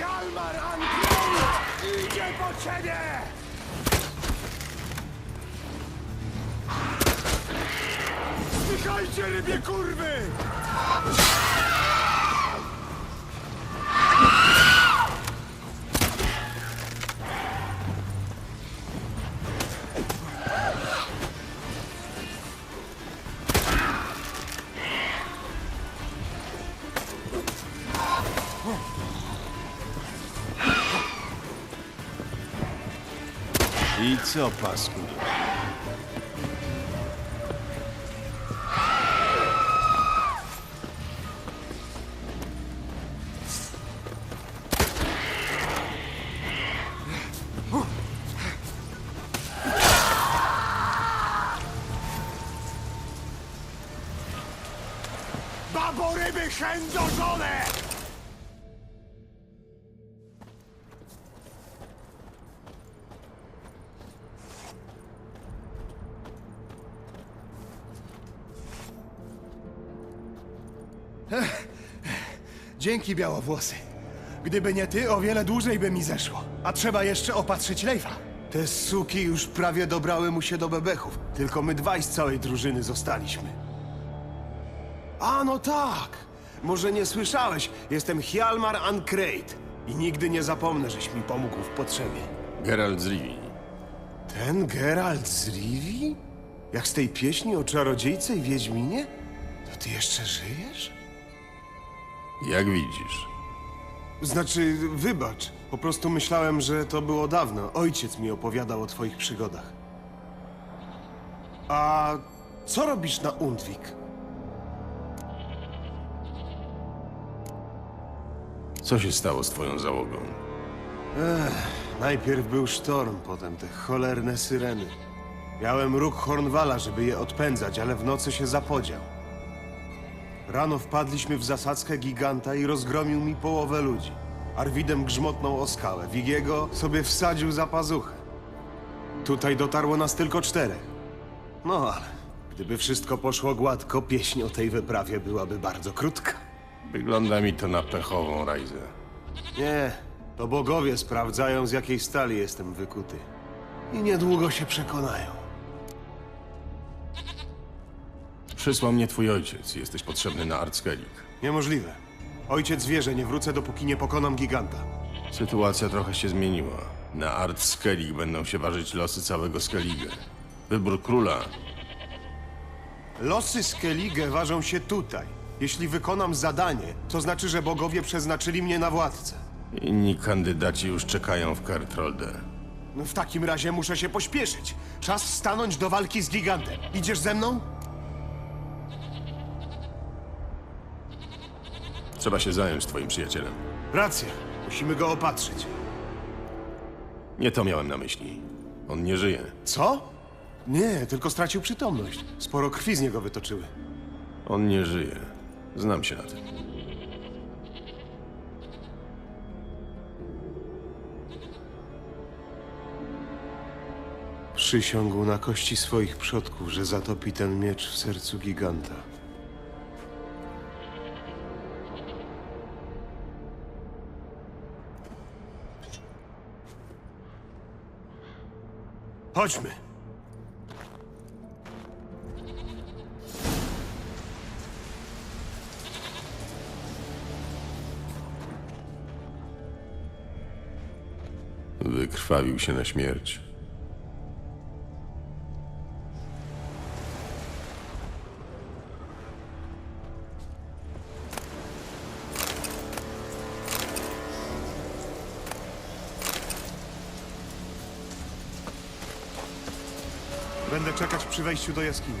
Hjalmar Ankron idzie po ciebie! Zdychajcie, rybie kurwy! Co, pasku? Babo ryby chędożone! Dzięki, białowłosy. Gdyby nie ty, o wiele dłużej by mi zeszło. A trzeba jeszcze opatrzyć Lejfa. Te suki już prawie dobrały mu się do bebechów. Tylko my dwaj z całej drużyny zostaliśmy. A, no tak! Może nie słyszałeś, jestem Hjalmar Ankreit i nigdy nie zapomnę, żeś mi pomógł w potrzebie. Geralt z Rivii. Ten Geralt z Rivii? Jak z tej pieśni o czarodziejce i Wiedźminie? To ty jeszcze żyjesz? Jak widzisz. Znaczy, wybacz. Po prostu myślałem, że to było dawno. Ojciec mi opowiadał o twoich przygodach. A co robisz na Undwik? Co się stało z twoją załogą? Najpierw był sztorm, potem te cholerne syreny. Miałem róg Hornwala, żeby je odpędzać, ale w nocy się zapodział. Rano wpadliśmy w zasadzkę giganta i rozgromił mi połowę ludzi. Arwidem grzmotnął o skałę, Wigiego sobie wsadził za pazuchę. Tutaj dotarło nas tylko czterech. No ale gdyby wszystko poszło gładko, pieśń o tej wyprawie byłaby bardzo krótka. Wygląda mi to na pechową rajzę. Nie, to bogowie sprawdzają, z jakiej stali jestem wykuty. I niedługo się przekonają. Przysłał mnie twój ojciec. Jesteś potrzebny na Artskellig. Niemożliwe. Ojciec wie, że nie wrócę, dopóki nie pokonam giganta. Sytuacja trochę się zmieniła. Na Artskellig będą się ważyć losy całego Skellige. Wybór króla Losy Skellige ważą się tutaj. Jeśli wykonam zadanie, to znaczy, że bogowie przeznaczyli mnie na władcę. Inni kandydaci już czekają w Kertrolde. No w takim razie muszę się pośpieszyć. Czas stanąć do walki z gigantem. Idziesz ze mną? Trzeba się zająć twoim przyjacielem. Racja. Musimy go opatrzyć. Nie to miałem na myśli. On nie żyje. Co? Nie, tylko stracił przytomność. Sporo krwi z niego wytoczyły. On nie żyje. Znam się na tym. Przysiągł na kości swoich przodków, że zatopi ten miecz w sercu giganta. Chodźmy. Wykrwawił się na śmierć. Będę czekać przy wejściu do jaskini.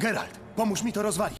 Geralt, pomóż mi to rozwalić.